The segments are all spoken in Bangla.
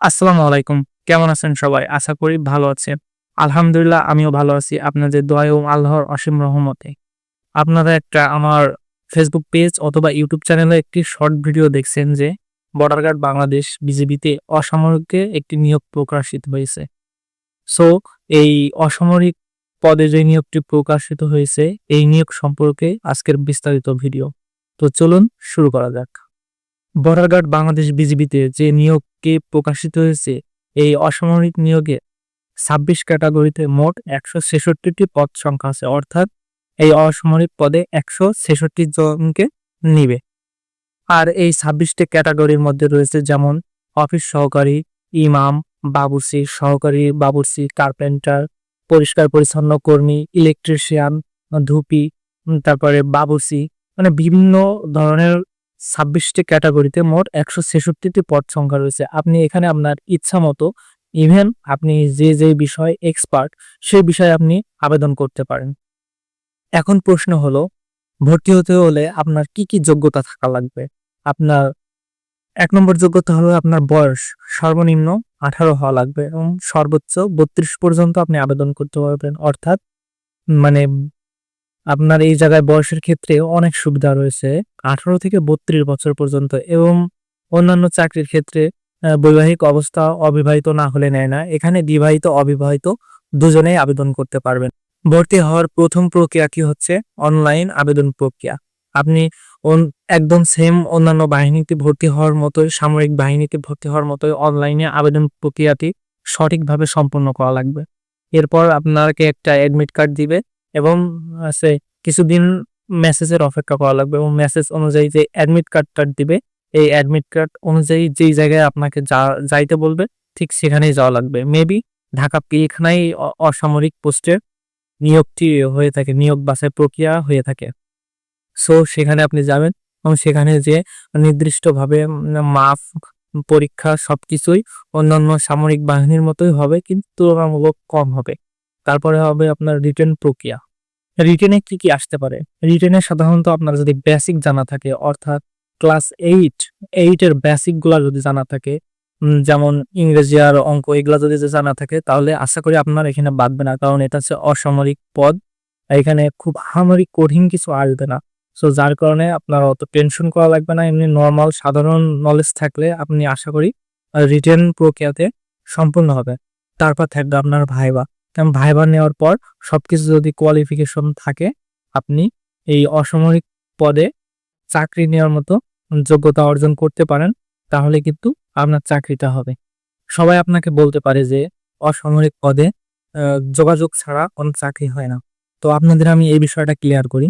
আসসালামু আলাইকুম। কেমন আছেন সবাই? আশা করি ভালো আছেন। আলহামদুলিল্লাহ, আমিও ভালো আছি। আপনাদের দোয়া এবং আল্লাহর অসীম রহমতে। আপনারা একটা আমার ফেসবুক পেজ অথবা ইউটিউব চ্যানেলে একটি শর্ট ভিডিও দেখছেন যে বর্ডার গার্ড বাংলাদেশ বিজেপিতে অসামরিকে একটি নিয়োগ প্রকাশিত হয়েছে। সো এই অসামরিক পদে যে নিয়োগটি প্রকাশিত হয়েছে, এই নিয়োগ সম্পর্কে আজকের বিস্তারিত ভিডিও তো চলুন শুরু করা যাক। বর্ডার বাংলাদেশ বিজিবিতে যে নিয়োগকে প্রকাশিত হয়েছে, এই অসামরিক নিয়োগে ছাব্বিশ ক্যাটাগরিতে মোট একশো ছেষট্টিটি পদ সংখ্যা আছে, অর্থাৎ এই অসামরিক পদে একশো ছেষট্টি জনকে নিবে। আর এই ছাব্বিশটি ক্যাটাগরির মধ্যে রয়েছে যেমন অফিস সহকারী, ইমাম বাবুসি সহকারী বাবুসি কার্পেন্টার, পরিষ্কার পরিচ্ছন্ন কর্মী, ইলেকট্রিশিয়ান, ধুপি তারপরে বাবুসি মানে বিভিন্ন ধরনের ছাব্বিশটি ক্যাটাগরিতে মোট একশো ছেষট্টিটি পদ সংখ্যা রয়েছে। আপনি এখানে আপনার ইচ্ছা মতো ইভেন আপনি যে যে বিষয় এক্সপার্ট সেই বিষয়ে আপনি আবেদন করতে পারেন। এখন প্রশ্ন হলো, ভর্তি হতে হলে আপনার কি কি যোগ্যতা থাকা লাগবে? আপনার এক নম্বর যোগ্যতা হলো আপনার বয়স, সর্বনিম্ন আঠারো হওয়া লাগবে এবং সর্বোচ্চ বত্রিশ পর্যন্ত আপনি আবেদন করতে পারবেন। অর্থাৎ মানে আপনার এই জায়গায় বয়সের ক্ষেত্রে অনেক সুবিধা রয়েছে। আঠারো থেকে বত্রিশ বছর পর্যন্ত এবং অন্যান্য চাকরির ক্ষেত্রে বৈবাহিক অবস্থা অবিবাহিত না হলে নেয় না। এখানে বিবাহিত, অবিবাহিত দুজনেই আবেদন করতে পারবেন। ভর্তি হওয়ার প্রথম প্রক্রিয়া কি হচ্ছে? অনলাইন আবেদন প্রক্রিয়া। আপনি একদম সেম অন্যান্য বাহিনীতে ভর্তি হওয়ার মতোই, সামরিক বাহিনীতে ভর্তি হওয়ার মতোই অনলাইনে আবেদন প্রক্রিয়াটি সঠিকভাবে সম্পন্ন করা লাগবে। এরপর আপনাকে একটা অ্যাডমিট কার্ড দিবে। এবং আছে কিছুদিন মেসেজের অপেক্ষা করা লাগবে এবং মেসেজ অনুযায়ী যে অ্যাডমিট কার্ডটা দিবে, এই অ্যাডমিট কার্ড অনুযায়ী যেই জায়গায় আপনাকে যা- যাইতে বলবে, ঠিক সেখানেই যাওয়া লাগবে। মেবি ঢাকা পিলখানায় অসামরিক পোস্টের নিয়োগটি হয়ে থাকে, নিয়োগ বাছাই প্রক্রিয়া হয়ে থাকে। সো সেখানে আপনি যাবেন এবং সেখানে যে নির্দিষ্টভাবে মাপ পরীক্ষা সবকিছুই অন্যান্য সামরিক বাহিনীর মতোই হবে, কিন্তু তুলনামূলক কম হবে। তারপরে হবে আপনার রিটার্ন প্রক্রিয়া। রিটেনে কি কি আসতে পারে? রিটেনে সাধারণত আপনার যদি বেসিক জানা থাকে, অর্থাৎ ক্লাস এইট এইটের বেসিকগুলা যদি জানা থাকে যেমন ইংরেজি আর অঙ্ক এগুলা যদি জানা থাকে, তাহলে আশা করি আপনার এখানে বাদবে না, কারণ এটা হচ্ছে অসামরিক পদ। এখানে খুব আহামরি কঠিন কিছু আসবে না। সো যার কারণে আপনার অত টেনশন করা লাগবে না, এমনি নর্মাল সাধারণ নলেজ থাকলে আপনি আশা করি রিটেন প্রক্রিয়াতে সম্পূর্ণ হবে তারপর থাকবে আপনার ভাইবা। কারণ ভাইবা নেওয়ার পর সবকিছু যদি কোয়ালিফিকেশন থাকে, আপনি এই অসামরিক পদে চাকরি নেওয়ার মতো যোগ্যতা অর্জন করতে পারেন, তাহলে কিন্তু আপনার চাকরিটা হবে। সবাই আপনাকে বলতে পারে যে অসামরিক পদে যোগাযোগ ছাড়া কোনো চাকরি হয় না। তো আপনাদের আমি এই বিষয়টা ক্লিয়ার করি।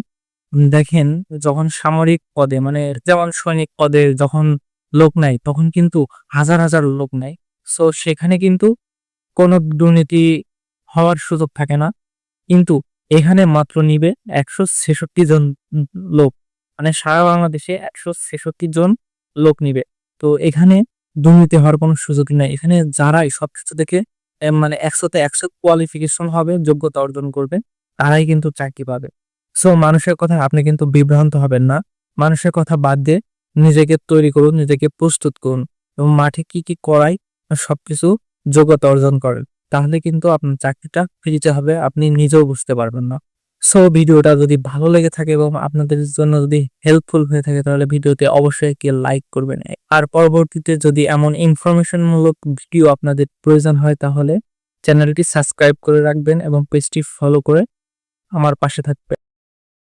দেখেন, যখন সামরিক পদে মানে যেমন সৈনিক পদে যখন লোক নেয় তখন কিন্তু হাজার হাজার লোক নেয় সো সেখানে কিন্তু কোনো দুর্নীতি হওয়ার সুযোগ থাকে না। কিন্তু এখানে মাত্র নিবে একশো ছেষট্টি জন লোক। মানে সারা বাংলাদেশে একশো ছেষট্টি জন লোক নিবে। তো এখানে দুর্নীতি হওয়ার কোনো সুযোগ নেই। এখানে যারাই সবকিছু থেকে এ, মানে একশোতে একশো কোয়ালিফিকেশন হবে যোগ্যতা অর্জন করবে তারাই কিন্তু চাকরি পাবে। সো মানুষের কথা আপনি কিন্তু বিভ্রান্ত হবেন না। মানুষের কথা বাদ দিয়ে নিজেকে তৈরি করুন নিজেকে প্রস্তুত করুন এবং মাঠে কি কি করাই সবকিছু যোগ্যতা অর্জন করেন। তাহলে কিন্তু আপনার চাকরিটা ফ্রিতে হবে, আপনি নিজেও বুঝতে পারবেন না। সো ভিডিওটা যদি ভালো লেগে থাকে এবং আপনাদের জন্য যদি হেল্পফুল হয়ে থাকে, তাহলে ভিডিওতে অবশ্যই কি লাইক করবেন। আর পরবর্তীতে যদি এমন ইনফরমেশনমূলক ভিডিও আপনাদের প্রয়োজন হয়, তাহলে চ্যানেলটি সাবস্ক্রাইব করে রাখবেন এবং পেজটি ফলো করে আমার পাশে থাকবে